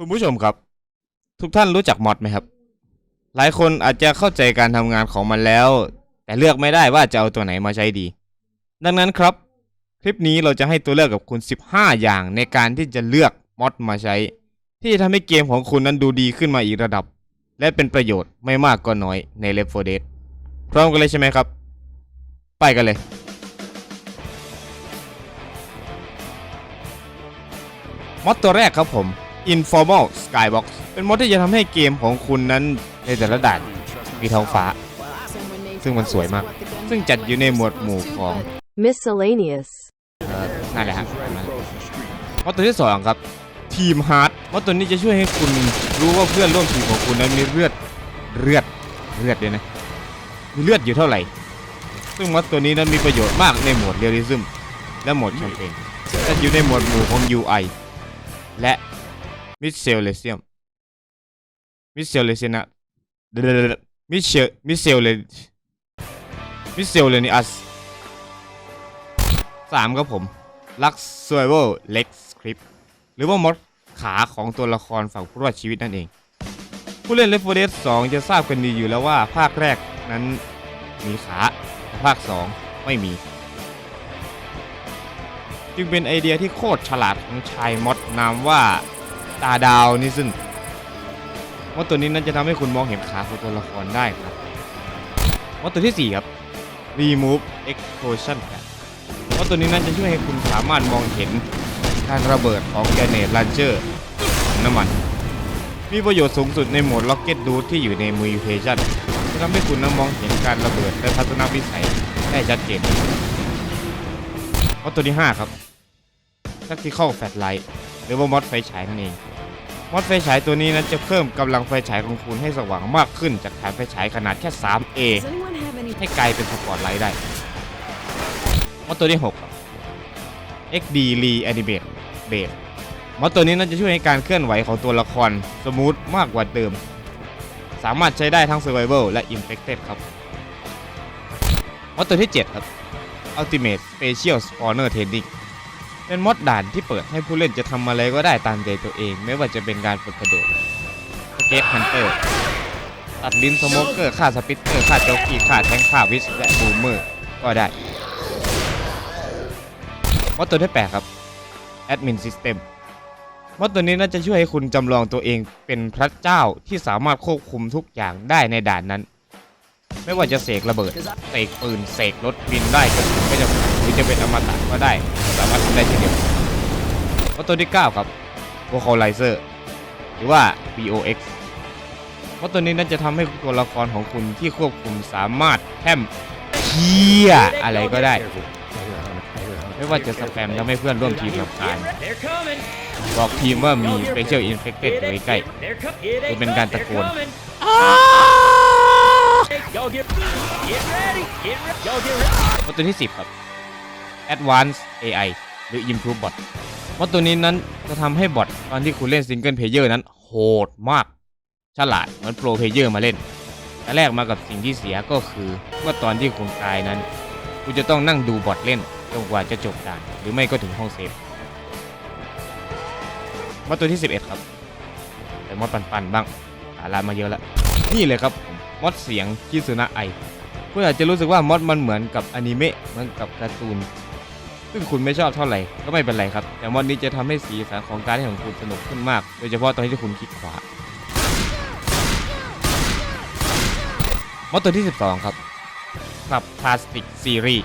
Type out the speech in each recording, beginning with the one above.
คุณผู้ชมครับ ทุกท่านรู้จักมอดไหมครับ หลายคนอาจจะเข้าใจการทำงานของมันแล้ว แต่เลือกไม่ได้ว่าจะเอาตัวไหนมาใช้ดี ดังนั้นครับ คลิปนี้เราจะให้ตัวเลือกกับคุณ 15 อย่างในการที่จะเลือกมอดมาใช้ ที่จะทำให้เกมของคุณนั้นดูดีขึ้นมาอีกระดับ และเป็นประโยชน์ไม่มากก็น้อยใน Left 4 Dead พร้อมกันเลยใช่ไหมครับ ไปกันเลยมอดตัวแรกครับผม Informal Skybox เป็นมอดที่จะทำให้เกมของคุณนั้นในแต่ละด่านมีท้องฟ้า ซึ่งมันสวยมาก ซึ่งจัดอยู่ในหมวดหมู่ของ Miscellaneous. เอ่อนั่นแหละฮะมอดตัวที่สองครับทีมฮาร์ดมอดตัวนี้จะช่วยให้คุณรู้ว่าเพื่อนร่วมทีมของคุณนั้นมีเลือดเลือดเลือดด้วยนะมีเลือดอยู่เท่าไหร่ ซึ่งมอดตัวนี้นั้นมีประโยชน์มากในโหมดเรียลลิซึมและโหมดแคมเปญจะอยู่ในหมวดหมู่ของ UI และ มิเชลเลเซียมมิเชลเลเซียนะมิเชลมิเชลเลมิเชลเลนิอัสสามครับผมลักซ์เวอร์เล็กสคริปหรือว่ามดขาของตัวละครฝั่งผู้รอดชีวิตนั่นเอง ผู้เล่น Left 4 Dead 2จะทราบกันดีอยู่แล้วว่าภาคแรกนั้นมีขาภาค 2 ไม่มี จึงเป็นไอเดียที่โคตรฉลาดของชายมดนามว่า ตาดาวนี่ซึ่งมอดตัวนี้นั้นจะทำให้คุณมองเห็นขาของตัวละครได้ครับมอดตัวที่ 4 ครับ Remove Explosion ครับมอดตัวนี้นั้นจะช่วยให้คุณสามารถมองเห็นการระเบิดของแกเนตลันเชอร์น้ำมัน มีประโยชน์สูงสุดในโหมด Rocket d u ที่อยู่ใน Mutation จะทำให้คุณนั้นมองเห็นการระเบิดและทัศนวิสัยได้ชัดเจนมอดตัวที่ 5 ครับ Tactical Flashlight หรือว่ามอดไฟฉายนั่นเอง มอดไฟฉายตัวนี้นั้นจะเพิ่มกำลังไฟฉายของคุณให้สว่างมากขึ้นจากฐานไฟฉายขนาดแค่ 3A ให้กลายเป็นสปอตไลท์ได้มอดตัวที่ 6 XD Reanimate Base มอดตัวนี้น่าจะช่วยให้การเคลื่อนไหวของตัวละครสมูทมากกว่าเดิม สามารถใช้ได้ทั้ง Survival และ Infected ครับมอดตัวที่ 7 ครับ Ultimate Special Spawner Training เป็นมดด่านที่เปิดให้ผู้เล่นจะทำอะไรก็ได้ตามใจตัวเอง ไม่ว่าจะเป็นการฝึกกระโดดสเก็ตฮันเตอร์ตัดลิ้นสโมเกอร์ฆ่าสปิตเตอร์ฆ่าโจ๊กกี้ฆ่าแทงฆ่าวิชและบูมเมอร์ก็ได้มดตัวที่8ครับ Admin System มอดตัวนี้น่าจะช่วยให้คุณจำลองตัวเองเป็นพระเจ้าที่สามารถควบคุมทุกอย่างได้ในด่านนั้น ไม่ว่าจะเสกระเบิด เสกปืน เสกรถบินได้ก็ไม่จำกัดหรือจะเป็นอมตะก็ได้ สามารถทำได้เช่นเดียวกันตัวที่9ครับ Vocalizer หรือว่า VOX เพราะตัวนี้น่าจะทำให้ตัวละครของคุณที่ควบคุมสามารถแทมเคียอะไรก็ได้ ไม่ว่าจะสแปมทำให้เพื่อนร่วมทีมรำคาญ They're coming. บอกทีมว่ามี Special Infected อยู่ใกล้คือเป็นการตะโกน Y'all get get ready. Get ready. Y'all get ready. มอดตัวที่ 10 ครับ Advanced AI หรือ Improve Bot มอดตัวนี้นั้นจะทำให้บอทตอนที่คุณเล่นซิงเกิลเพลเยอร์นั้นโหดมาก ฉลาดเหมือนโปรเพลเยอร์มาเล่นแต่แรกมากับสิ่งที่เสียก็คือเมื่อตอนที่คุณตายนั้น คุณจะต้องนั่งดูบอทเล่นจนกว่าจะจบด่านหรือไม่ก็ถึงห้องเซฟมอดตัวที่ 11 ครับแต่มอดปันๆบ้างหาลามาเยอะแล้วนี่เลยครับ มอดเสียงคิสุนะไอคุณอาจจะรู้สึกว่ามอดมันเหมือนกับอนิเมะเหมือนกับการ์ตูน ซึ่งคุณไม่ชอบเท่าไหร่ก็ไม่เป็นไรครับ แต่มอดนี้จะทำให้สีสันของการเล่นของคุณสนุกขึ้นมาก โดยเฉพาะตอนที่คุณคลิกขวามอดตัวที่ 12 ครับคลับพลาสติกซีรีส์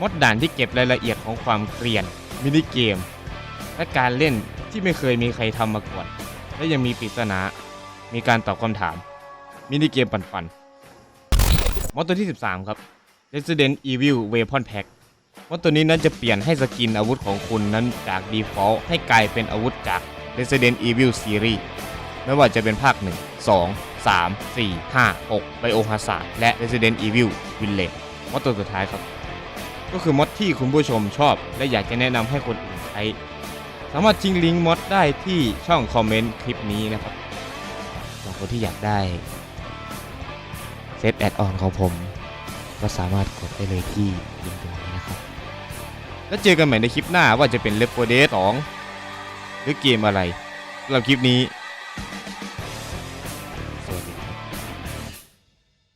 มอดด่านที่เก็บรายละเอียดของความเกรียน มินิเกม และการเล่นที่ไม่เคยมีใครทำมาก่อน และยังมีปริศนา มีการตอบคำถาม มินิเกมปั่นๆมอดตัวที่ 13 ครับ Resident Evil Weapon Pack มอดตัวนี้นั้นจะเปลี่ยนให้สกินอาวุธของคุณนั้นจาก Default ให้กลายเป็นอาวุธจาก Resident Evil Series ไม่ว่าจะเป็นภาค 1 2 3 4 5 6 Biohazard และ Resident Evil Village มอดตัวสุดท้ายครับ ก็คือมอดที่คุณผู้ชมชอบ และอยากจะแนะนำให้คนอื่นใช้ สามารถทิ้งลิงก์มอดได้ที่ช่องคอมเมนต์คลิปนี้นะครับสำหรับคนที่อยากได้ เซฟแอดออนของผม ก็สามารถกดได้เลยที่ลิงก์ตรงนี้นะครับ แล้วเจอกันใหม่ในคลิปหน้าว่าจะเป็น Left 4 Dead 2หรือเกมอะไรสำหรับคลิปนี้